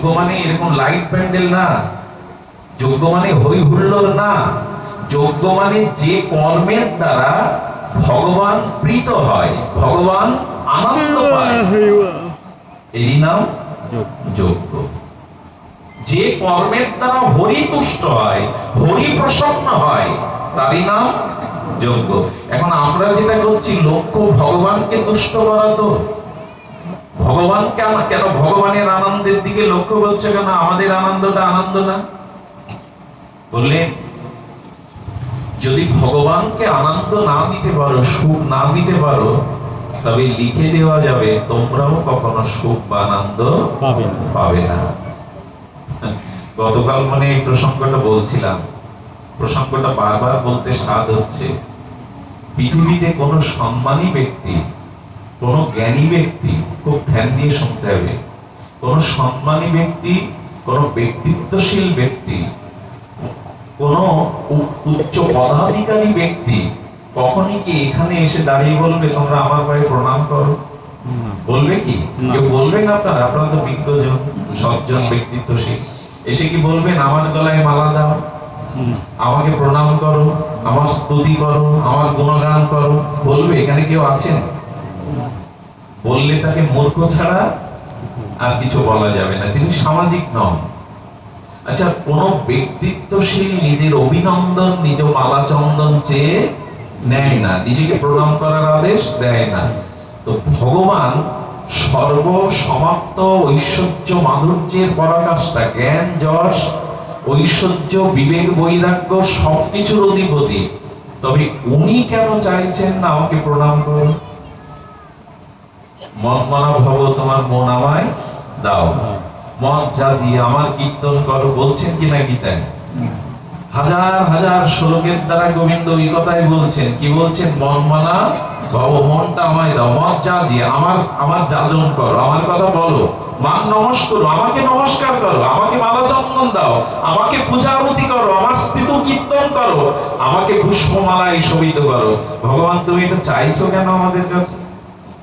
যোগ্য মানে এরকম লাইট প্যান্ডেল না। যোগ্য মানে হই হুল্লোর না। যোগ্য মানে যে কর্মের দ্বারা ভগবান প্রীত হয়। ভগবান আনন্দ পায়। এই নাম যোগ্য। যে কর্মের দ্বারা হরি তুষ্ট হয় হরি প্রসন্ন হয়, তারই নাম যোগ্য। এখন আমরা যেটা করছি লক্ষ্য ভগবানকে তুষ্ট করা তো। ভগবান কেন কেন ভগবানের আনন্দের দিকে লক্ষ্য করছে কেন? আমাদের আনন্দটা আনন্দ না? বললে যদি ভগবানকে আনন্দ না দিতে পারো সুখ না দিতে পারো তবে লিখে দেওয়া যাবে তোমরাও কখনো সুখ বা আনন্দ পাবে না। পাবে না। গতকাল মানে এই প্রসঙ্গটা বলছিলাম। প্রসঙ্গটা বারবার বলতে স্বাদ হচ্ছে। পৃথিবীতে কোনো সম্মানী ব্যক্তি কোন জ্ঞানী ব্যক্তি খুব ধ্যান দিয়ে শুনতে হবে। কোন সম্মানী ব্যক্তি কোন ব্যক্তিত্বশীল ব্যক্তি কোন উচ্চ পদাধিকারী ব্যক্তি কখনই কি এখানে এসে দাঁড়িয়ে বলবে তোমরা আমার ভাই প্রণাম করো? বলবে কি। কেউ বলবেন আপনারা? আপনারা তো বিজ্ঞজন সজ্জন ব্যক্তিত্বশীল। এসে কি বলবেন আমার গলায় মালা দাও আমাকে প্রণাম করো আমার স্তুতি করো আমার গুণগান করো? বলবে? এখানে কেউ আছেন? বললে তাকে মূর্খ ছাড়া আর কিছু বলা যাবে না। তিনি সামাজিক নন। আচ্ছা কোন ব্যক্তিত্বশীল নিজের অভিনন্দন, নিজ মালা চন্দন চেয়ে নেয় না। নিজেকে প্রণাম করার আদেশ দেয় না। তো ভগবান সর্ব সমাপ্ত ঐশ্বর্য মাধুর্যের পরাকাষ্ঠা, জ্ঞান, যশ, ঐশ্বর্য, বিবেক, বৈরাগ্য সবকিছুর অধিপতি। তবে উনি কেন চাইছেন না আমাকে প্রণাম করো মন মনা তোমার মন আমায় দাও। মন জাজি আমার কীর্তন করো, বলছেন কিনা গীতায়? হাজার হাজার শ্লোকের দ্বারা গোবিন্দ ওই কথাই বলছেন। কি বলছেন? মন মানা মনটা আমায় দাও। মন জাজি আমার আমার যাজন করো। আমার কথা বলো। মান নমস্কার আমাকে নমস্কার করো। আমাকে মালা চন্দন দাও। আমাকে পূজা আরতি করো। আমার স্থিত কীর্তন করো। আমাকে পুষ্পমালায় শোভিত করো। ভগবান, তুমি এটা চাইছো কেন আমাদের কাছে?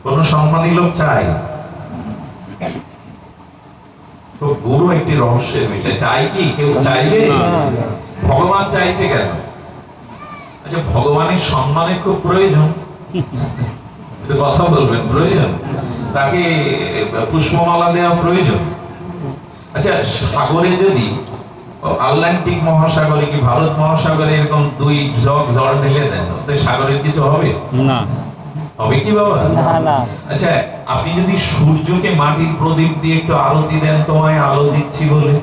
কোন সম্মানী লোক চাই? খুব গুরু একটি রহস্যের বিষয়। চাই কি? কেউ চাইবে? ভগবান চাইছে কেন? আচ্ছা ভগবানের সম্মানের খুব প্রয়োজন। কথা বলবেন প্রয়োজন? তাকে পুষ্পমালা দেওয়া প্রয়োজন? আচ্ছা সাগরে যদি আটলান্টিক মহাসাগরে কি ভারত মহাসাগরে এরকম দুই জগ জল ঢেলে দেন তো সাগরের কিছু হবে? না। হবে কি বাবা? আচ্ছা আপনি যদি সূর্যকে মাটির প্রদীপ দিয়ে একটু আরতি দেন তোমায় আলো দিচ্ছি বলে।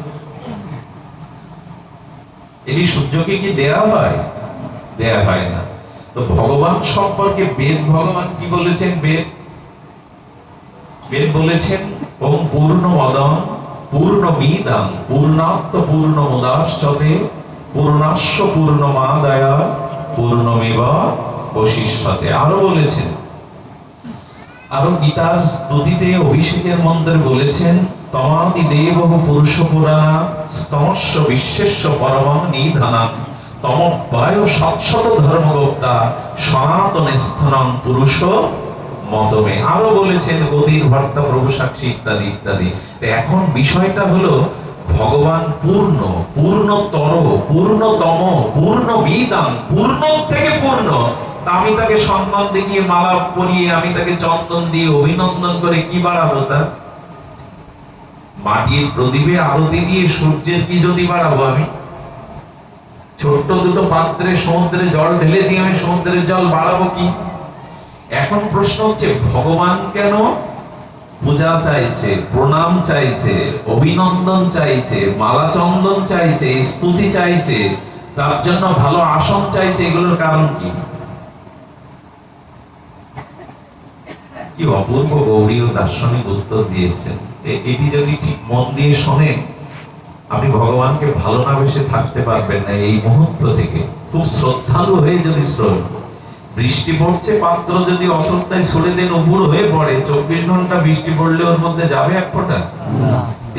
এটি সূর্যকে কি দেয়া হয়? দেয়া হয় না। তো ভগবান সম্পর্কে বেদ ভগবান কি বলেছেন? বেদ? বেদ বলেছেন ওম পূর্ণ মদম পূর্ণ মিদম পূর্ণাত্ম পূর্ণ মুদাশ্চতে পূর্ণাস্য পূর্ণ মাদায়া পূর্ণমেব বশিষ্যতে আরও বলেছেন। আরও গীতার স্তুতিতে অভিষেকের মন্ত্রে বলেছেন তমাদি দেব পুরুষ পুরাণা স্তমস্য বিশ্বেশ্ব পরমং নিধানাং তম বায়ু সৎসত ধর্মগোপ্তা সনাতন স্থানং পুরুষ মতমে আরও বলেছেন গতির ভর্তা, প্রভু সাক্ষী ইত্যাদি ইত্যাদি। এখন বিষয়টা হলো ভগবান পূর্ণ, পূর্ণতর, পূর্ণতম পূর্ণ বিদান পূর্ণ থেকে পূর্ণ। আমি তাকে সম্মান দেখিয়ে মালা পরিয়ে আমি তাকে চন্দন দিয়ে অভিনন্দন করে কি বাড়াবো তা? মাটির প্রদীপে আরতি দিয়ে সূর্যের কি যদি বাড়াবো আমি? ছোট্ট দুটো পাত্রে সমুদ্রে জল ঢেলে দিয়ে আমি সমুদ্রের জল বাড়াবো কি? এখন প্রশ্ন হচ্ছে, ভগবান কেন পূজা চাইছে, প্রণাম চাইছে, অভিনন্দন চাইছে, মালা চন্দন চাইছে, স্তুতি চাইছে, তার জন্য ভালো আসন চাইছে, এগুলোর কারণ কি? কি অপূর্ব গৌরী ও দার্শনিক উত্তর দিয়েছেন। এটি যদি ঠিক মন দিয়ে শোনেন আপনি ভগবানকে ভালো না বেসে থাকতে পারবেন না এই মুহূর্ত থেকে। খুব শ্রদ্ধালু হয়ে যদি শ্রোন বৃষ্টি পড়ছে পাত্র যদি অশ্রদ্ধায় ছড়ে দেন উপর হয়ে পড়ে চব্বিশ ঘণ্টা বৃষ্টি পড়লে ওর মধ্যে যাবে এক ফোঁটা?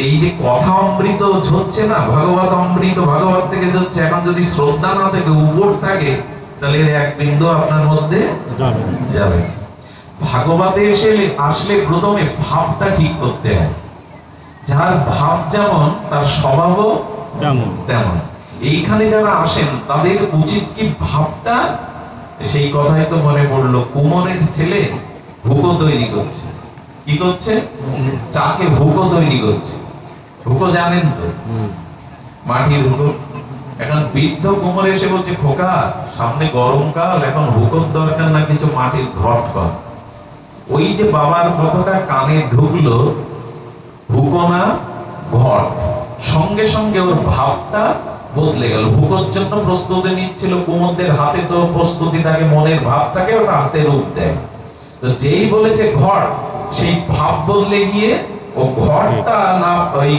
এই যে কথা অমৃত ঝরছে না ভাগবত অমৃত ভাগবত থেকে ঝরছে এখন যদি শ্রদ্ধা না থাকে উপর থাকে তাহলে এক বিন্দু আপনার মধ্যে যাবে। যাবে। ভাগবতে এসে আসলে প্রথমে ভাবটা ঠিক করতে হয়। যার ভাব যেমন তার স্বভাবও কেমন তেমন। এইখানে যারা আসেন তাদের উচিত কি ভাবটা? সেই কথাই তো মনে পড়ল কুমনের ছেলে হুকো তৈরি করছে। কি করছে? চাকে হুকো তৈরি করছে। হুকো জানেন তো? মাটির হুকো এখন বৃদ্ধ কুমোর এসে বলছে খোকা সামনে গরমকাল এখন হুকোর দরকার না কিছু মাটির ঘট কর। ওই যে বাবার কথাটা কানে ঢুকলো হুকো না ঘট সঙ্গে সঙ্গে ওর ভাবটা বদলে গেল। হুকোর জন্য প্রস্তুতি নিচ্ছিল কুমোরদের হাতে, তো প্রস্তুতি থাকে মনের ভাব থাকে ওটা হাতে রূপ দেয়। তো যেই বলেছে ঘট সেই ভাব বদলে গিয়ে ও ঘরটা না, ওই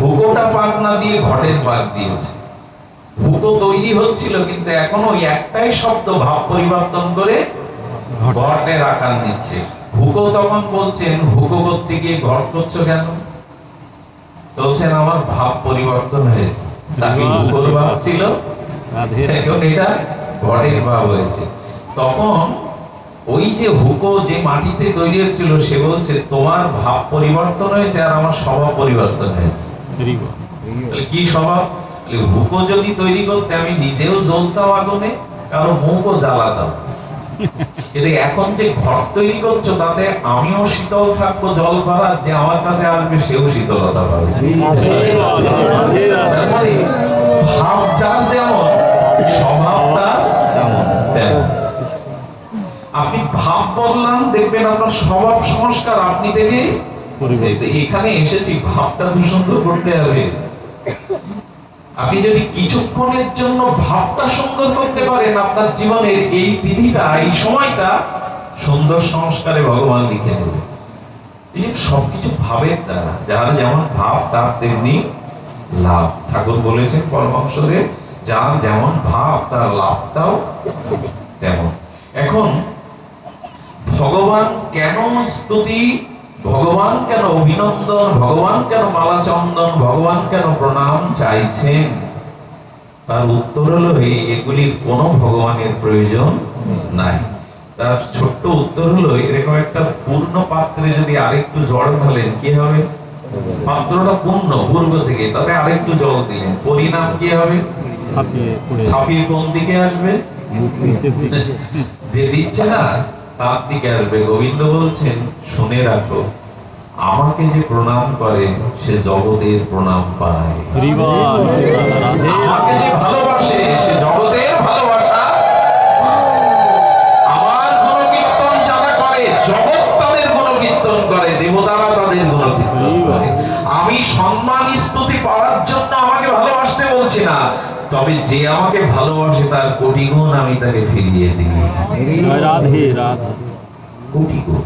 হুকোটা পাক না দিয়ে ঘটের পাক দিয়েছে। হুকো তৈরি হচ্ছিল, কিন্তু এখন ওই একটাই শব্দ ভাব পরিবর্তন করে ঘটের আকার নিচ্ছে হুকো তখন বলছেন হুকো করতে গিয়ে ঘট করছ কেন? বলছেন আমার ভাব পরিবর্তন হয়েছে। তাকে হুকোর ভাব ছিল। এখন এটা ঘটের ভাব হয়েছে। তখন ওই যে হুকো যে মাটিতে তৈরি হচ্ছিল সে বলছে তোমার ভাব পরিবর্তন হয়েছে আর আমার স্বভাব পরিবর্তন হয়েছে। কি স্বভাব? হুকো যদি তৈরি করতে আমি নিজেও জ্বলতাম আগুনে কারও মুখও জ্বালাতাম। কিন্তু এখন যে ঘর তৈরি করছ তাতে আমিও শীতল থাকব জল ভরা যে আমার কাছে আসবে সেও শীতলতা পাবে। মানে ভাব যার যেমন স্বভাবটা তেমন। আপনি ভাব বদলান দেখবেন আপনার স্বভাব সংস্কার। আপনি থেকে। এখানে এসেছি ভাবটা সুন্দর করতে হবে। আপনি যদি কিছুক্ষণের জন্য ভাবটা সুন্দর করতে পারেন, আপনার জীবনের এই তিথিটা, এই সময়টা সুন্দর সংস্কারে ভগবান লিখে দেবে এই যে সবকিছু ভাবের দ্বারা, যার যেমন ভাব, তার তেমনি লাভ। ঠাকুর বলেছেন পরমাংশরে যার যেমন ভাব, তার লাভটাও তেমন। এখন ভগবান কেন স্তুতি ভগবান কেন অভিনন্দন? ভগবান কেন মালা চন্দন ভগবান কেন প্রণাম চাইছেন? তার উত্তর হলো এই এগুলির কোনো ভগবানের প্রয়োজন নাই। তার ছোট্ট উত্তর হলো এরকম একটা পূর্ণ পাত্রে যদি আরেকটু জল ঢালেন কি হবে? পাত্রটা পূর্ণ পূর্ব থেকে তাতে আরেকটু জল দিলেন। পরিণাম কি হবে? ছাপিয়ে কোন দিকে আসবে? যে দিচ্ছে না তার দিকে আসবে গোবিন্দ বলছেন শুনে রাখো আমাকে যে প্রণাম করে সে জগতের প্রণাম পায়। হরি বল রাধে আমাকে যে ভালোবাসে সে জগতের ভালোবাসা আমার গুণ কীর্তন যারা করে জগৎ তাদের গুণ কীর্তন করে দেবতারা তাদের গুণ কীর্তন করে। আমি সম্মান স্তুতি পাওয়ার জন্য আমাকে ভালোবাসতে বলছি না। তবে যে আমাকে ভালোবাসে তার কোটি গুণ আমি তাকে ফিরিয়ে দিই। রাধে রাধে। কোটি গুণ?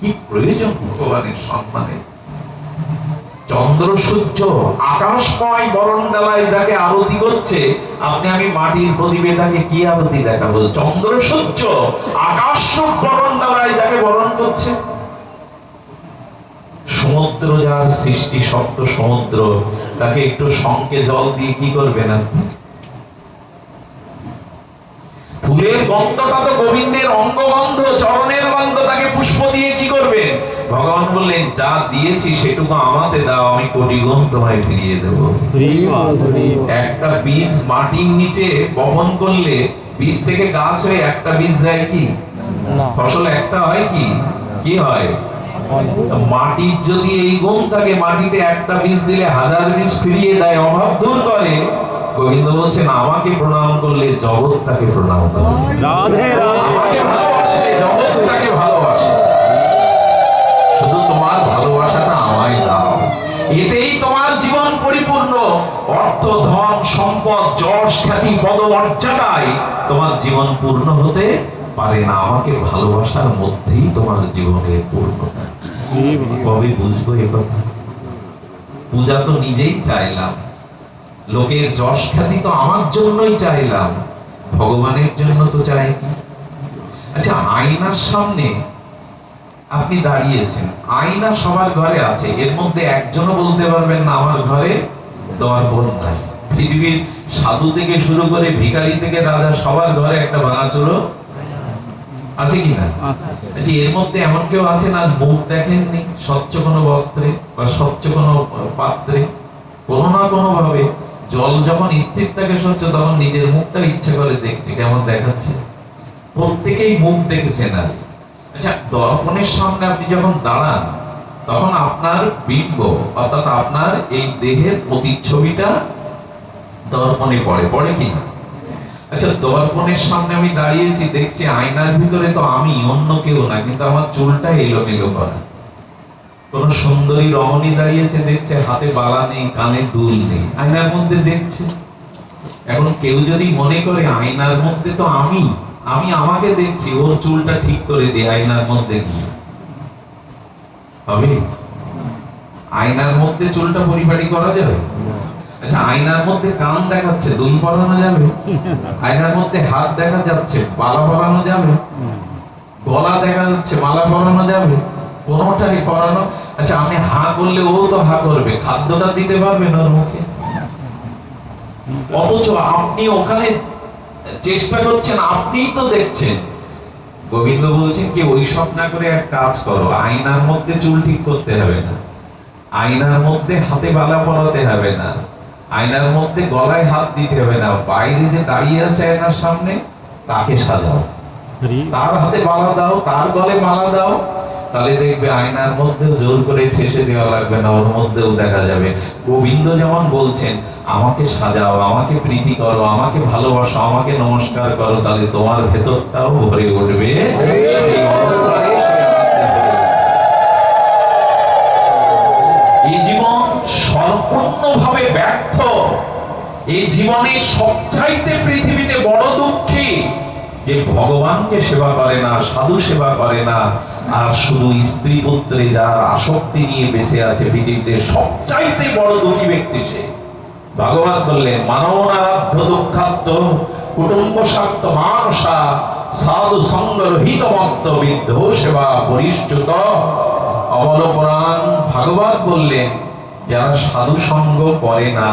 কি প্রয়োজন ভগবানের সম্মানের চন্দ্র সূর্য আকাশময় বরণডালায় যাকে আরতি করছে আপনি আমি মাটির প্রদীপে তাকে কি আরতি দেখাবো? চন্দ্র সূর্য আকাশ বরণডালায় যাকে বরণ করছে। সমুদ্র যার সৃষ্টি সপ্ত সমুদ্র তাকে একটু শঙ্কে জল দিয়ে কি করবেন আপনি? ফুলের গন্ধটা তো গোবিন্দের অঙ্গগন্ধ চরণের গন্ধ তাকে পুষ্প দিয়ে কি করবেন ভগবান বললেন যা দিয়েছি সেটুকু আমাতে দাও আমি কোটি গুণ তোমায় ফিরিয়ে দেব। একটা বীজ মাটির নিচে বপন করলে বীজ থেকে গাছ হয়ে একটা বীজ দেয় কি? ফসল একটা হয় কি? কি হয়? মাটির যদি এই গুণ থাকে মাটিতে একটা বীজ দিলে হাজার বীজ ফিরিয়ে দেয় অভাব দূর করে। গোবিন্দ বলছেন আমাকে প্রণাম করলে জগৎ তাকে প্রণাম করে। রাধে আমাকে ভালোবাসলে জগৎ তাকে ভালোবাসে। শুধু তোমার ভালোবাসাটা আমায় দাও। এতেই তোমার জীবন পরিপূর্ণ। অর্থ ধন সম্পদ যশ খ্যাতি পদমর্যাদায় তোমার জীবন পূর্ণ হতে পারে না। আমাকে ভালোবাসার মধ্যেই তোমার জীবনের পূর্ণতা কবে বুঝব এ কথা? পূজা তো নিজেই চাইলাম। লোকের যশ খ্যাতি তো আমার জন্যই চাইলাম, ভগবানের জন্য তো চাইনি। আচ্ছা আয়নার সামনে আপনি দাঁড়িয়েছেন, আয়না সবার ঘরে আছে, এর মধ্যে একজনও বলতে পারবেন না, আমার ঘরে বোন নাই। পৃথিবীর সাধু থেকে শুরু করে ভিখারি থেকে রাজা সবার ঘরে একটা ভাঙাচোরো আছে কি না? আচ্ছা এর মধ্যে এমন কেউ আছে না, মুখ দেখেননি, স্বচ্ছ কোনো বস্ত্রে বা স্বচ্ছ কোনো পাত্রে? কোনো না কোনো ভাবে জল যখন স্থির থাকে স্বচ্ছ তখন নিজের মুখটা ইচ্ছে করে দেখতে কেমন দেখাচ্ছে। প্রত্যেকেই মুখ দেখেছেন আজ। আচ্ছা দর্পণের সামনে আপনি যখন দাঁড়ান, তখন আপনার বিম্ব, অর্থাৎ আপনার এই দেহের প্রতিচ্ছবিটা দর্পণে পড়ে। পড়ে কি না? আচ্ছা দর্পণের সামনে আমি দাঁড়িয়েছি, দেখছি আয়নার ভিতরে তো আমি, অন্য কেউ না, কিন্তু আমার চুলটা এলোমেলো করা। কোন সুন্দরী রমণী দাঁড়িয়েছে, দেখছে হাতে বালা নেই, কানে দুল নেই, আয়নার মধ্যে দেখছে। এখন কেউ যদি মনে করে আয়নার মধ্যে তো আমি আমি আমাকে দেখছি, ওর চুলটা ঠিক করে দিই আয়নার মধ্যে গিয়ে। হবে আয়নার মধ্যে চুলটা পরিপাটি করা যাবে? আচ্ছা আয়নার মধ্যে কান দেখাচ্ছে, দুল পরানো যাবে? আয়নার মধ্যে হাত দেখা যাচ্ছে মালা পরানো যাবে? গলা দেখা যাচ্ছে মালা পরানো যাবে? কোনোটাই পরানো আচ্ছা আমি হা করলে ও তো হা করবে। খাদ্যটা দিতে পারবেন ওর মুখে। অথচ আপনি ওখানে চেষ্টা করছেন আপনিই তো দেখছেন। গোবিন্দ বলছেন কি ওই সব না করে এক কাজ করো আয়নার মধ্যে চুল ঠিক করতে হবে না। আয়নার মধ্যে হাতে বালা পরাতে হবে না। আয়নার মধ্যে গলায় হাত দিতে হবে না। বাইরে যে দাঁড়িয়ে আছে আয়নার সামনে তাকে সাজাও। তার হাতে বালা দাও তার গলে মালা দাও তাহলে দেখবে আয়নার মধ্যে জোর করে ঠেসে দেওয়া লাগবে না, ওর মধ্যেও দেখা যাবে। গোবিন্দ যেমন বলছেন, আমাকে সাজাও, আমাকে প্রীতি করো, আমাকে ভালোবাসো, আমাকে নমস্কার করো, তাহলে তোমার ভেতরটাও ভরে উঠবে। সেই। এই জীবন সম্পূর্ণভাবে ব্যর্থ। এই জীবনে সবচাইতে পৃথিবীতে বড় দুঃখী যে ভগবানকে সেবা করে না, সাধু সেবা করে না, আর শুধু স্ত্রী পুত্রে যার আসক্তি নিয়ে বেঁচে আছে পৃথিবীতে, সবচাইতে বড় দুঃখী ব্যক্তি সে। ভগবান বললেন মানব নারাধ্য দুঃখাত্ম কুটুম্ব স্বার্থ মানসা, সাধু সঙ্গ রহিত মত্ত বিদ্ধ সেবা পরিশ্চুত অবলপরাণ ভাগবত বললেন, যারা সাধু সঙ্গ করে না,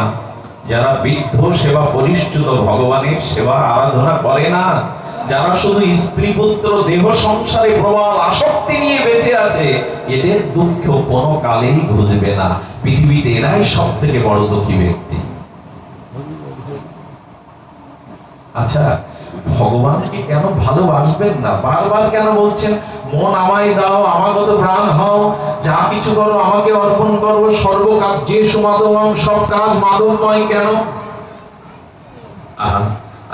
যারা বৃদ্ধ সেবা পরিশ্চুত ভগবানের সেবা আরাধনা করে না যারা শুধু স্ত্রী পুত্র দেহ সংসারে প্রবল আসক্তি নিয়ে বেঁচে আছে, এদের দুঃখ কোনো কালেই ঘুচবে না। পৃথিবীতে এরাই সব থেকে বড় দুঃখী ব্যক্তি। আচ্ছা ভগবানকে কেন ভালোবাসবেন না? বারবার কেন বলছেন, মন আমায় দাও, আমাগত প্রাণ হও, যা কিছু করো আমাকে অর্পণ করব সর্বকাজ যে সমাধম সব কাজ মাধবময় কেন?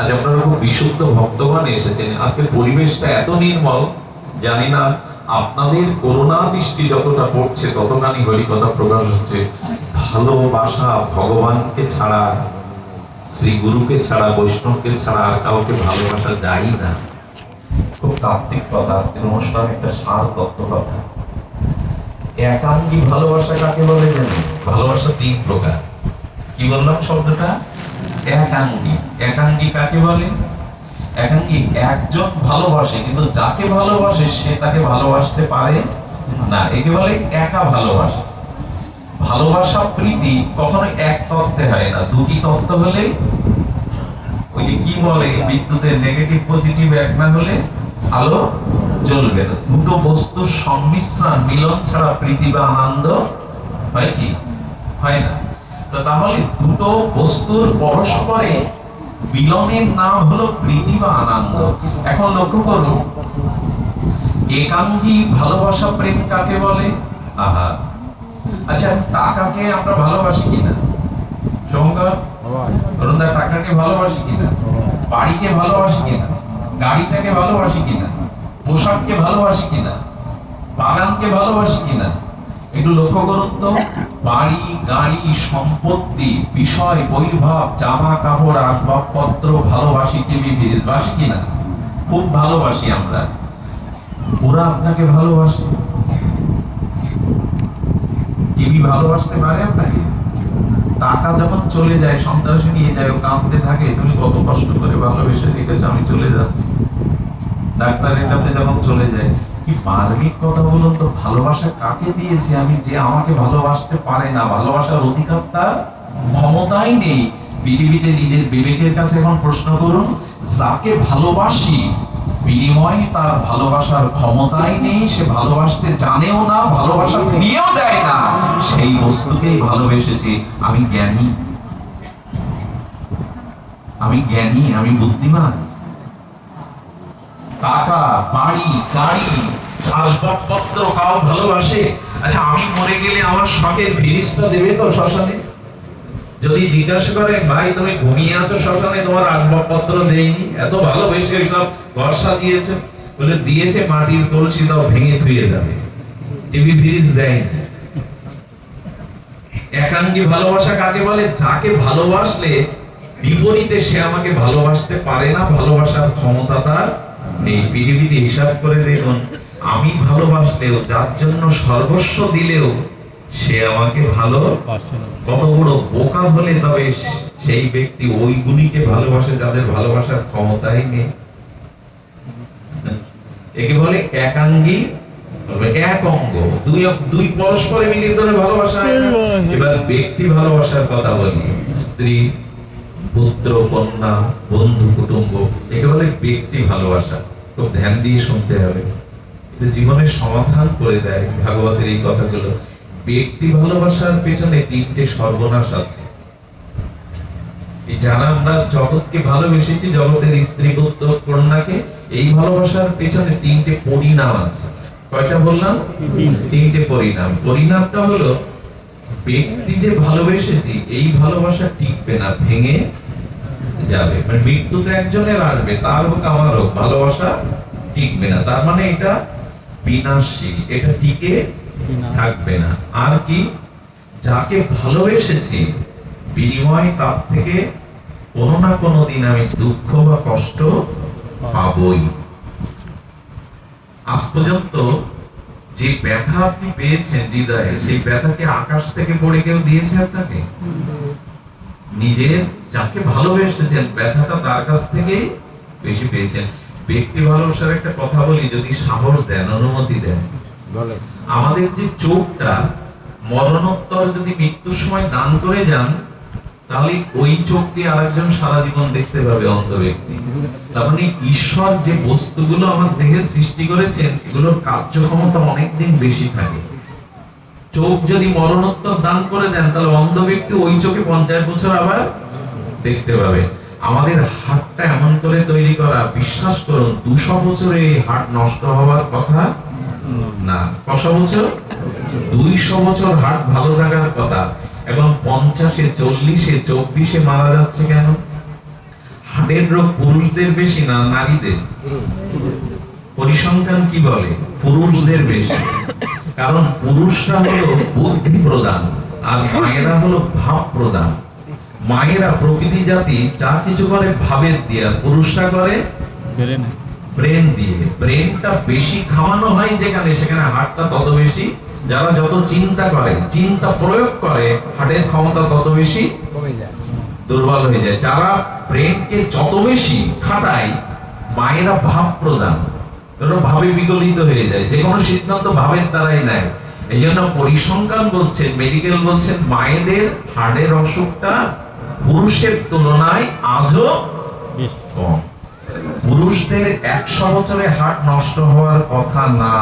আজ আপনারা খুব বিশুদ্ধ ভক্তগণ এসেছেন। আজকের পরিবেশটা এত নির্মল, জানি না আপনাদের করুণা দৃষ্টি যতটা পড়ছে ততখানি হরিকথা প্রকাশ হচ্ছে। ভালোবাসা ভগবানকে ছাড়া, শ্রী গুরুকে ছাড়া, বৈষ্ণবকে ছাড়া আর কাউকে ভালোবাসা যায় না। খুব তাত্ত্বিক কথা আজকের অনুষ্ঠান একটা সার তত্ত্ব কথা। একাঙ্গী ভালোবাসা কাকে বলে জানেন? ভালোবাসা তিন প্রকার। কি বললাম শব্দটা? একাঙ্গী। একাঙ্গী কাকে বলে? একজন ভালোবাসে, কিন্তু যাকে ভালোবাসে সে তাকে ভালোবাসতে পারে না। একে বলে একা ভালোবাসা। ভালোবাসা প্রীতি কখনো এক তত্ত্বে হয় না। দুটি তত্ত্ব হলে ওই যে কি বলে বিদ্যুতের নেগেটিভ পজিটিভ এক না হলে আলো জ্বলবে না। দুটো বস্তুর সংমিশ্রণ, মিলন ছাড়া প্রীতি বা আনন্দ হয় কি? হয় না। তাহলে দুটো বস্তুর পরস্পরে মিলনের নাম হলো প্রীতি বা আনন্দ। এখন লক্ষ্য করুন, একাঙ্গী ভালোবাসা প্রেম কাকে বলে? আহা। আচ্ছা টাকাকে আমরা ভালোবাসি কিনা? শঙ্কর টাকাকে ভালোবাসি কিনা? বাড়িকে ভালোবাসি কিনা? গাড়িটাকে ভালোবাসি কিনা? পোশাককে ভালোবাসি কিনা? বাগানকে ভালোবাসি কিনা? একটু লক্ষ্য করুন তো। বাড়ি, গাড়ি, সম্পত্তি, বিষয়, বৈভব, জামা কাপড়, আসবাবপত্র, ভালোবাসি টিভি বাসি কিনা? খুব ভালোবাসি আমরা। ওরা আপনাকে ভালোবাসে। টিভি ভালোবাসতে পারে আপনাকে? টাকা যখন চলে যায়, সন্ত্রাসী নিয়ে যায় কাঁদতে থাকে, তুমি কত কষ্ট করে ভালোবেসে রেখেছো, আমি চলে যাচ্ছি। ডাক্তারের কাছে যখন চলে যায়, কি মার্মিক কথা বলুন তো, ভালোবাসা কাকে দিয়েছি আমি যে আমাকে ভালোবাসতে পারে না? ভালোবাসার অধিকার তার ক্ষমতাই নেই। পৃথিবীতে নিজের বিবেকের কাছে এখন প্রশ্ন করুন, যাকে ভালোবাসি, বিনিময় তার ভালোবাসার ক্ষমতাই নেই, সে ভালোবাসতে জানেও না, ভালোবাসা ফিরিয়েও দেয় না। সেই বস্তুকেই ভালোবেসেছি। আমি জ্ঞানী। আমি জ্ঞানী, আমি বুদ্ধিমান। টাকা, বাড়ি, গাড়ি, আসবাবপত্র কাউ ভালোবাসে? আচ্ছা আমি মরে গেলে আমার শখের ফিরিসটা দেবে তো শ্মশানে? যদি জিজ্ঞাসা করে ভাই, তুমি ঘুমিয়ে আছো শ্মশানে? তোমার আসবাবপত্র দেয়নি এত ভালোবেসে সব ঘর সাজিয়েছে বলে, দিয়েছে মাটির কলসি দাও ভেঙে থুয়ে যাবে। টিভি ফ্রিজ দেয়নি। একাঙ্গী ভালোবাসা কাকে বলে? যাকে ভালোবাসলে বিপরীতে সে আমাকে ভালোবাসতে পারে না, ভালোবাসার ক্ষমতা তার নেই পৃথিবীতে হিসাব করে দেখুন আমি ভালোবাসলেও যার জন্য সর্বস্ব দিলেও সে আমাকে ভালো কত বড় বোকা হলে তবে সেই ব্যক্তি ওই গুলিকে ভালোবাসে যাদের ভালোবাসার ক্ষমতাই নেই। একে বলে একাঙ্গী এক অঙ্গ। দুই দুই পরস্পরে মিলিত হলে ভালোবাসা এবার ব্যক্তি ভালোবাসার কথা বলি স্ত্রী পুত্র কন্যা বন্ধু কুটুম্ব একে বলে ব্যক্তি ভালোবাসা। খুব ধ্যান দিয়ে শুনতে হবে। জীবনের সমাধান করে দেয় ভাগবতের এই কথাগুলো। ব্যক্তি ভালোবাসার পেছনে তিনটে সর্বনাশ আছে। যারা আমরা জগৎকে ভালোবেসেছি জগতের স্ত্রী পুত্র কন্যাকে এই ভালোবাসার পেছনে তিনটে পরিণাম আছে। কয়টা বললাম? তিনটে পরিণাম। পরিণামটা হলো ব্যক্তি যে ভালোবেসেছি, এই ভালোবাসা টিকবে না, ভেঙে যাবে। মানে মৃত্যু তো একজনের আসবে তার হোক, আমার হোক, ভালোবাসা টিকবে না। তার মানে এটা বিনাশশীল এটা টিকে থাকবে না। আর কি? যাকে ভালোবেসেছি, বিনিময় তার থেকে কোনো না কোনো দিন আমি দুঃখ বা কষ্ট পাবই। আজ পর্যন্ত যে ব্যথা আপনি পেয়েছেন হৃদয়ে সেই ব্যথাকে আকাশ থেকে পড়ে কেউ দিয়েছে আপনাকে? নিজের যাকে ভালোবেসেছেন ব্যথাটা তার কাছ থেকে বেশি পেয়েছেন। ব্যক্তি ভালোবাসার একটা কথা বলি যদি সাহস দেন অনুমতি দেন। আমাদের যে চোখটা মরণোত্তর যদি মৃত্যুর সময় দান করে যান তাহলে ওই চোখ দিয়ে আরেকজন সারা জীবন দেখতে পাবে অন্ধ ব্যক্তি। তার মানে ঈশ্বর যে বস্তুগুলো আমার দেহে সৃষ্টি করেছেন, এগুলোর কার্যক্ষমতা অনেকদিন বেশি থাকে। চোখ যদি মরণোত্তর দান করে দেন, তাহলে অন্ধ ব্যক্তি ওই চোখে পঞ্চাশ বছর আবার দেখতে পাবে। আমাদের হাটটা এমন করে তৈরি করা, বিশ্বাস করুন, দুশো বছরে এই হাট নষ্ট হওয়ার কথা না। কশো বছর? দুইশো বছর হাট ভালো থাকার কথা। এবং পঞ্চাশে চল্লিশে চব্বিশে মারা যাচ্ছে কেন? হার্টের রোগ পুরুষদের বেশি না নারীদের? পরিসংখ্যান কি বলে? পুরুষদের বেশি। কারণ পুরুষরা হলো বুদ্ধি প্রদান আর মায়েরা হলো ভাব প্রদান মায়েরা প্রকৃতি জাতি যা কিছু করে ভাবের দিয়ে আর পুরুষরা করে ব্রেন। দিয়ে। ব্রেনটা বেশি খাওয়ানো হয় যেখানে সেখানে হার্টটা তত বেশি যারা যত চিন্তা করে চিন্তা প্রয়োগ করে হার্টের ক্ষমতা তত বেশি দুর্বল হয়ে যায়। যারা ব্রেনকে যত বেশি খাটায় মায়েরা ভাব প্রদান ভাবে বিগলিত হয়ে যায় যে কোনো সিদ্ধান্ত ভাবের দ্বারাই নেয়। এই জন্য পরিসংখ্যান বলছেন মেডিকেল বলছেন মায়েদের হার্টের অসুখটা পুরুষের তুলনায় আজও কম। পুরুষদের একশো বছরে হার্ট নষ্ট হওয়ার কথা না।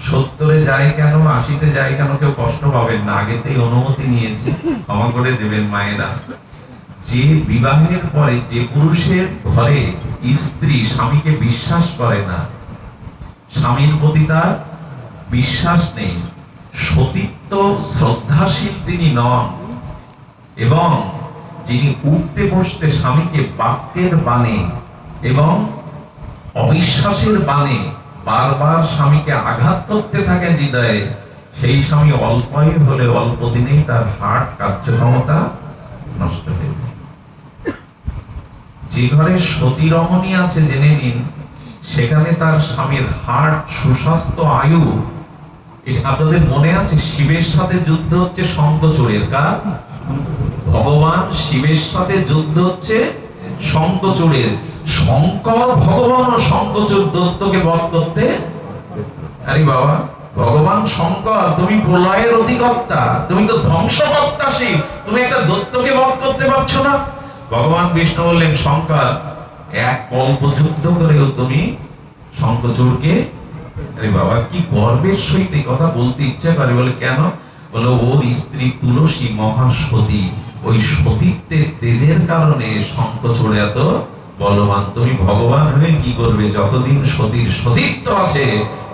সত্তরে যায় কেন, আশিতে যায় কেন কেউ কষ্ট পাবেন না। আগেতেই অনুমতি নিয়েছি, ক্ষমা করে দেবেন মায়েরা। যে বিবাহের পরে যে পুরুষের ঘরে স্ত্রী স্বামীকে বিশ্বাস করে না, স্বামীর প্রতি তার বিশ্বাস নেই। সতীত্ব শ্রদ্ধাশীল তিনি নন এবং যিনি উঠতে বসতে স্বামীকে বাক্যের বাণে এবং অবিশ্বাসের বাণে বারবার স্বামীকে আঘাত করতে থাকেন হৃদয়ে, সেই স্বামী অল্পই হলে অল্প দিনেই তার হার্ট কার্যক্ষমতা নষ্ট হয়ে যে ঘরে সতী রমণী আছে, জেনে নিন, সেখানে তার স্বামীর হার্ট সুস্বাস্থ্য, আয়ু আপনাদের মনে আছে? শিবের সাথে যুদ্ধ হচ্ছে শঙ্কচূড়ের কার ভগবান শিবের সাথে যুদ্ধ হচ্ছে শঙ্কচূড়ের শঙ্কর ভগবান ও শঙ্কচূড় দত্তকে বধ করতে? আরে বাবা, ভগবান শঙ্কর, তুমি প্রলয়ের অধিকর্তা, তুমি তো ধ্বংসকর্তা শিব, তুমি একটা দত্তকে বধ করতে পারছ না। ভগবান বিষ্ণু বললেন, শঙ্কর, এক কল্প যুদ্ধ করেও তুমি শঙ্কচূড়কে আরে বাবা, কি গর্বের সহিত এই কথা বলতে ইচ্ছে করে? বলে, কেন? বলে ওর স্ত্রী তুলসী মহাসতী, ওই সতীত্বের তেজের কারণে শঙ্কচূড় এত বলবান তুমি ভগবান হয়ে কি করবে? যতদিন সতীর সতীত্ব আছে,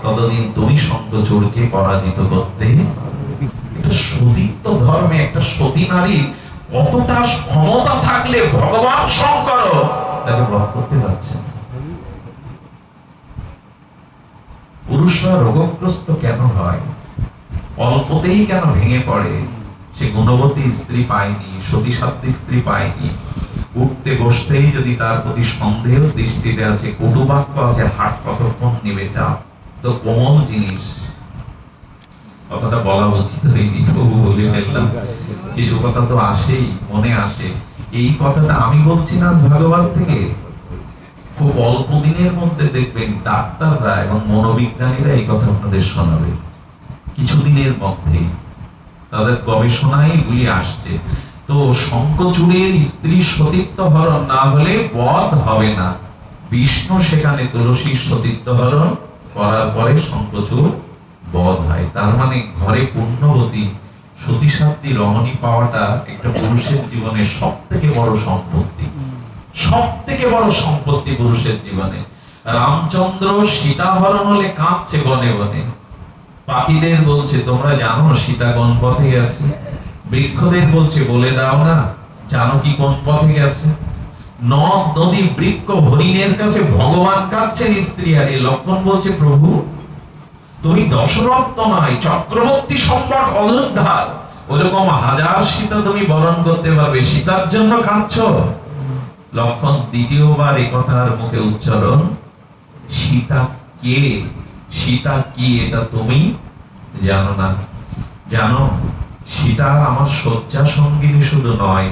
ততদিন তুমি শঙ্কচূড়কে পরাজিত করতে ধর্মে একটা সতী নারী কতটা ক্ষমতা থাকলে ভগবান শঙ্কর তাকে বধ করতে পারছে পুরুষরা রোগগ্রস্ত কেন হয়? অল্পতেই কেন ভেঙে পড়ে? সে গুণবতী স্ত্রী পায়নি সতীসাধ্য স্ত্রী পায়নি। উঠতে বসতেই যদি তার প্রতি সন্দেহ দৃষ্টিতে আছে, কটুবাক্য আছে হাট কতক্ষণ নিবে চাপ তো কোমল জিনিস? কথাটা বলা উচিত হয়নি, তবু বলে ফেললাম। কিছু কথা তো আসেই, মনে আসে। এই কথাটা আমি বলছি না ভগবান থেকে। খুব অল্প দিনের মধ্যে দেখবেন ডাক্তাররা এবং মনোবিজ্ঞানীরা এই কথা আপনাদের শোনাবে। কিছুদিনের মধ্যেই। তাদের গবেষণায় এগুলি আসছে। তো শঙ্কচূড়ের স্ত্রী সতীত্ব হরণ না হলে বধ হবে না। বিষ্ণু সেখানে তুলসীর সতীত্ব হরণ করার পরে শঙ্কচূড় বধ হয়। তার মানে ঘরে পূর্ণবতী সতীসাধ্যী রমণী পাওয়াটা একটা পুরুষের জীবনে সব থেকে বড় সম্পত্তি। সব থেকে বড় সম্পত্তি পুরুষের জীবনে। রামচন্দ্র সীতাহরণ হলে কাঁদছে বনে বনে। পাখিদের বলছে, তোমরা জানো সীতা কোন পথে গেছে? বৃক্ষদের বলছে, বলে দাও না। জানো কি কোন পথে গেছে? নদ নদী বৃক্ষ হরিণের কাছে ভগবান কাঁদছেন স্ত্রী আর লক্ষণ বলছে, প্রভু, তুমি দশরথ নয়, চক্রবর্তী সম্রাট অযোধ্যার। ওরকম হাজার সীতা তুমি বরণ করতে পারবে, সীতার জন্য কাঁদছ। লক্ষণ দ্বিতীয়বার এই কথার মুখে উচ্চারণ, সীতা কে? সীতা কি এটা তুমি জানো না। জানো? সীতা আমার শয্যা সঙ্গিনী শুধু নয়,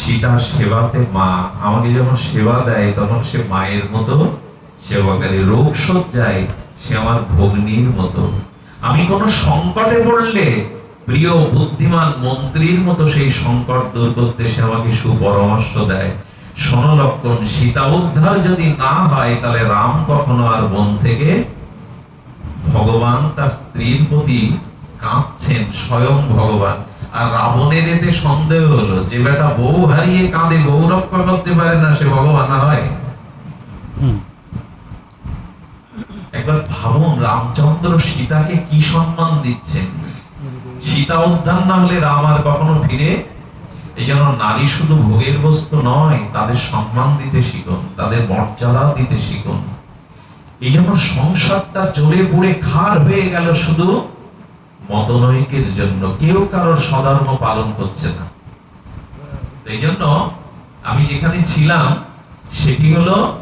সীতা সেবাতে মা। আমাকে যখন সেবা দেয়, তখন সে মায়ের মতো সেবাকারী রোগ সজ্জায় সে আমার ভগ্নির মতো। আমি কোনো সংকটে পড়লে, প্রিয় বুদ্ধিমান মন্ত্রীর মতো সেই সংকট দূর করতে সে আমাকে সুপরামর্শ দেয়। শোনো লক্ষণ, সীতা উদ্ধার যদি না হয়, তাহলে রাম কখনো আর বন থেকে ভগবান তার স্ত্রীর প্রতি কাঁদছেন স্বয়ং ভগবান। আর রাবণের এতে সন্দেহ হলো যে বেটা বউ হারিয়ে কাঁদে বউ রক্ষা করতে পারে না সে ভগবান হয়? একবার ভাবুন রামচন্দ্র সীতাকে কি সম্মান দিচ্ছেন? সীতা উদ্ধার না হলে রাম আর কখনো ফিরে? এই জন্য নারী শুধু ভোগের বস্তু নয় তাদের সম্মান দিতে শিখুন তাদের মর্যাদা দিতে শিখুন। এই জন্য সংসারটা জ্বলে পড়ে খার হয়ে গেল শুধু মতনৈকের জন্য। কেউ কারোর সধর্ম পালন করছে না। এই জন্য আমি যেখানে ছিলাম, সেটি হলো,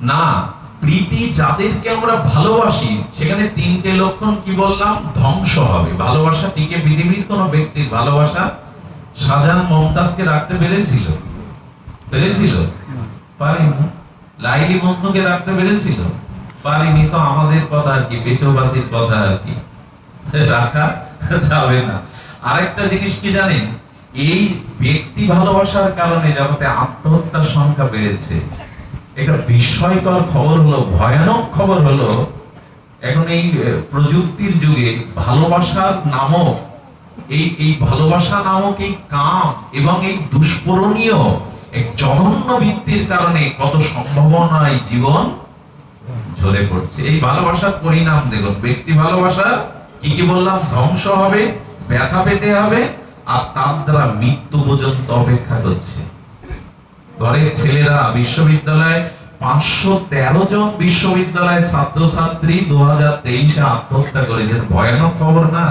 না, প্রীতি যাদেরকে আমরা ভালোবাসি, সেখানে তিনটে লক্ষণ কি বললাম? ধ্বংস হবে। ভালোবাসা টিকে পৃথিবীর কোন ব্যক্তির ভালোবাসা? শাহজাহান মমতাজকে রাখতে পেরেছিল? পেরেছিল? পারিনি। লাইলি বন্ধুকে রাখতে পেরেছিল? পারিনি তো আমাদের কথা আর কি, বেচবাসীর কথা আর কি। রাখা যাবে না। আরেকটা জিনিস কি জানেন? এই ব্যক্তি ভালোবাসার কারণে জগতে আত্মহত্যার সংখ্যা বেড়েছে। একটা বিস্ময়কর খবর হলো, ভয়ানক খবর হলো, এখন এই প্রযুক্তির যুগে ভালোবাসার নামক, এই এই ভালোবাসা নামক এই কাম এবং এই দুষ্পূরণীয় এক জঘন্য ভিত্তির কারণে কত সম্ভাবনায় জীবন ঝরে পড়ছে। এই ভালোবাসার পরিণাম দেখুন, ব্যক্তি ভালোবাসা কি কি বললাম? ধ্বংস হবে, ব্যথা পেতে হবে, আর তার দ্বারা মৃত্যু পর্যন্ত অপেক্ষা করছে। ঘরের ছেলেরা বিশ্ববিদ্যালয়ে পাঁচশো তেরো জন বিশ্ববিদ্যালয় ছাত্রছাত্রী দু হাজার তেইশে আত্মহত্যা করেছেন। ভয়ানক খবর না?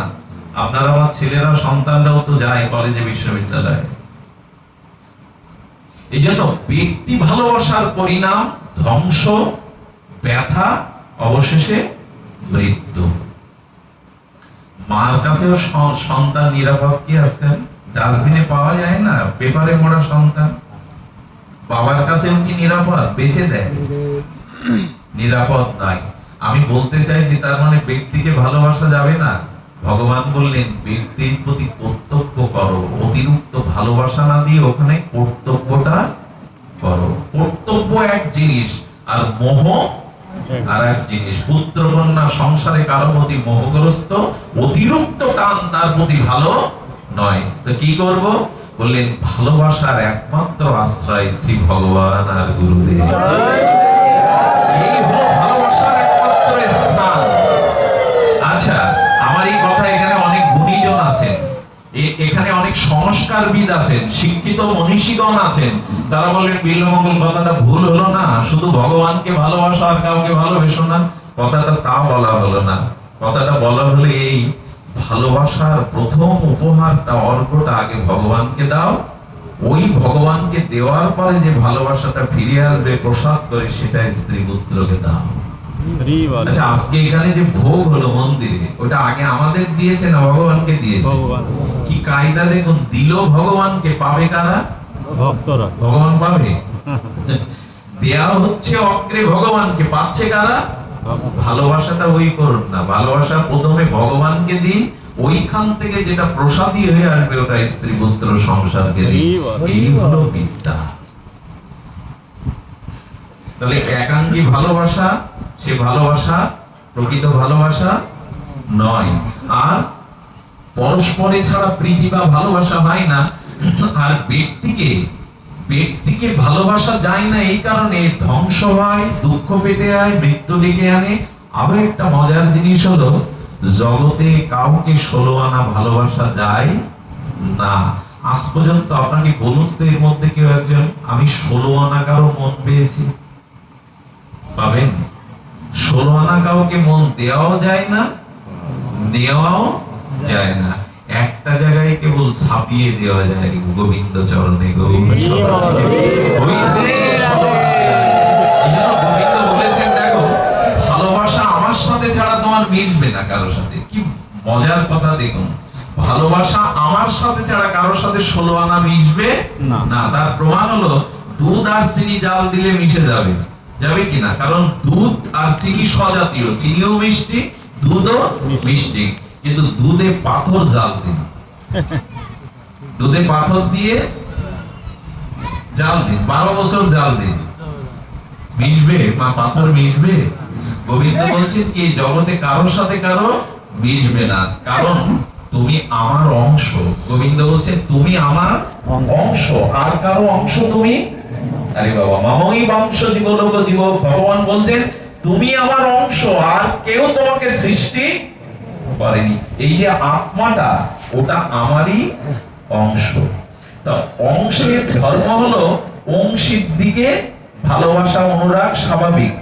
আপনারা আমার ছেলেরা, সন্তানরাও তো যায় কলেজে, বিশ্ববিদ্যালয়ে। এই জন্য ব্যক্তি ভালোবাসার পরিণাম ধ্বংস, ব্যথা, অবশেষে মৃত্যু। মার কাছেও সন্তান নিরাপদ কি আজকাল ডাস্টবিনে পাওয়া যায় না? পেপারে মোড়া সন্তান। বাবার কাছেও কি নিরাপদ, বেঁচে দেয়। নিরাপদ নয়। আমি বলতে চাইছি তার মানে ব্যক্তিকে ভালোবাসা যাবে না। ভগবান বললেন, ব্যক্তির প্রতি কর্তব্য করো। অতিরিক্ত ভালোবাসা না দিয়ে ওখানে কর্তব্যটা করো। কর্তব্য এক জিনিস, আর মোহ আর এক জিনিস পুত্র কন্যা সংসারে কারও প্রতি মোহগ্রস্ত অতিরিক্ত টান তার প্রতি ভালো নয়। তো কি করব? বললেন ভালোবাসার একমাত্র আশ্রয় শ্রী ভগবান আর গুরুদেব এই হলো ভালোবাসার একমাত্র স্থান আচ্ছা আমার এই কথা এখানে অনেক গুণীজন আছেন এ- এখানে অনেক সংস্কারবিদ আছেন শিক্ষিত মনীষীগণ আছেন। তারা বললেন বিল্লমঙ্গল কথাটা ভুল হলো না শুধু ভগবানকে ভালোবাসো আর কাউকে ভালোবেসো না কথাটা তা বলা হলো না। কথাটা বলা হলো এই ভালোবাসার প্রথম উপহারটা অর্ঘটা আগে ভগবানকে দাও। ওই ভগবানকে দেওয়ার পরে যে ভালোবাসাটা ফিরে আসবে প্রসাদ করে সেটা স্ত্রী পুত্রকে দাও আচ্ছা আজকে এখানে যে ভোগ হলো মন্দিরে ওটা আগে আমাদের দিয়েছে না ভগবানকে দিয়েছে? ভগবান। কি কায়দা দেখুন? দিল ভগবানকে পাবে কারা? ভক্তরা। ভগবান পাবে? দেয়া হচ্ছে অগ্রে ভগবানকে। পাচ্ছে কারা? ভালোবাসাটা ওই করুন না। ভালোবাসা প্রথমে ভগবানকে দিন। ওইখান থেকে যেটা প্রসাদী হয়ে আসবে ওটা স্ত্রী পুত্র সংসারকে দিন। এই হলো বিদ্যা। তাহলে একাঙ্গী ভালোবাসা সে ভালোবাসা প্রকৃত ভালোবাসা নয়। আর পরস্পরে ছাড়া প্রীতি বা ভালোবাসা হয় না, আর ব্যক্তিকে ব্যক্তিকে ভালোবাসা যায় না এই কারণে ধ্বংস হয়, দুঃখ পেতে হয়, মৃত্যু ডেকে আনে। আরও একটা মজার জিনিস হলো, জগতে কাউকে ষোলো আনা ভালোবাসা যায় না। আজ পর্যন্ত আপনাকে বলুন তো এর মধ্যে কেউ একজন, আমি ষোলো আনা কারও মন পেয়েছি। পাবেন? ষোলো আনা কাউকে মন দেওয়াও যায় না, নেওয়াও যায় না। একটা জায়গায় কেবল ছাপিয়ে দেওয়া যায় গোবিন্দ চরণে গোবিন্দ গোবিন্দ বলেছেন দেখো ভালোবাসা আমার সাথে ছাড়া তোমার মিশবে না কারোর সাথে। কি মজার কথা দেখুন। ভালোবাসা আমার সাথে ছাড়া কারোর সাথে ষোলো আনা মিশবে না। না। তার প্রমাণ হলো দুধ আর চিনি জাল দিলে মিশে যাবে। যাবে কিনা? কারণ দুধ আর চিনি স্বজাতীয়। চিনিও মিষ্টি দুধও মিষ্টি। কিন্তু দুধে পাথর জাল দিন। দুধে পাথর দিয়ে জাল দিন, বারো বছর জাল দিন। মিশবে? মা, পাথর মিশবে? গোবিন্দ বলছেন কি জগতে কারোর সাথে কারও মিশবে না। কারণ তুমি আমার অংশ। গোবিন্দ বলছে তুমি আমার অংশ। আর কারও অংশ তুমি? আরে বাবা মামই বংশ জীবলোক জীব, ভগবান বলতেন তুমি আমার অংশ। আর কেউ তোমাকে সৃষ্টি করেনি এই যে আত্মাটা, ওটা আমারই অংশ। তা অংশের ধর্ম হলো অংশীর দিকে ভালোবাসা, অনুরাগ, স্বাভাবিক।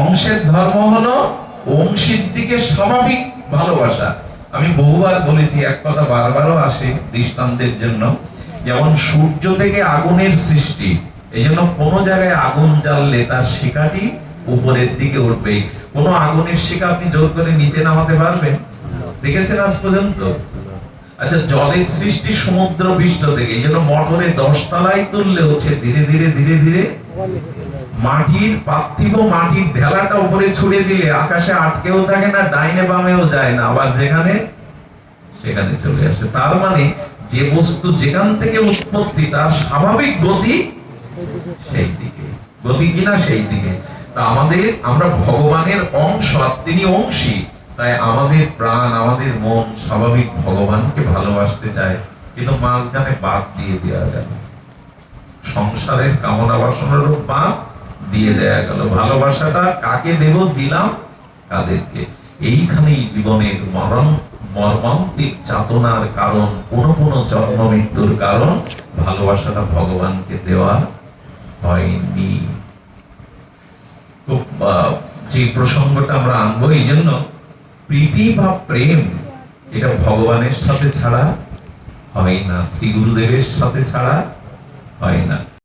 অংশের ধর্ম হলো দিকে স্বাভাবিক ভালোবাসা। আমি বহুবার বলেছি, এক কথা বারবারও আসে দৃষ্টান্তের জন্য। যেমন সূর্য থেকে আগুনের সৃষ্টি, এই জন্য কোনো জায়গায় আগুন জ্বাললে তার শিকাটি উপরের দিকে উঠবে কোনো আগুনের শিকা আপনি জোর করে নিচে নামাতে পারবেন? দেখেছেন আজ পর্যন্ত? আচ্ছা জলের সৃষ্টি সমুদ্র পৃষ্ঠ থেকে এই জন্য মোটরে দশ তলায় তুললে হচ্ছে ধীরে ধীরে ধীরে ধীরে মাটির পার্থিব মাটির ঢেলাটা উপরে ছুড়ে দিলে আকাশে আটকেও থাকে না, ডাইনে বামেও যায় না, আবার যেখানে, সেখানে চলে আসে। তার মানে যে বস্তু যেখান থেকে উৎপত্তি, তার স্বাভাবিক গতি সেই দিকে। গতি কিনা সেই দিকে। তা আমাদের, আমরা ভগবানের অংশ, তিনি অংশী। তাই আমাদের প্রাণ, আমাদের মন স্বাভাবিক ভগবানকে ভালোবাসতে চায়। কিন্তু মাঝখানে বাদ দিয়ে দেওয়া গেল। সংসারের কামনা বাসনারও বাদ দিয়ে দেয়া গেল। ভালোবাসাটা কাকে দেব দিলাম? কাদেরকে। এইখানেই জীবনের মরণ, মর্মান্তিক চাতনার কারণ কোন কোন জন্ম মৃত্যুর কারণ, ভালোবাসাটা ভগবানকে দেওয়া হয়নি। যে প্রসঙ্গটা আমরা আনব এই জন্য প্রীতি বা প্রেম, এটা ভগবানের সাথে ছাড়া হয় না, শ্রী গুরুদেবের সাথে ছাড়া হয় না।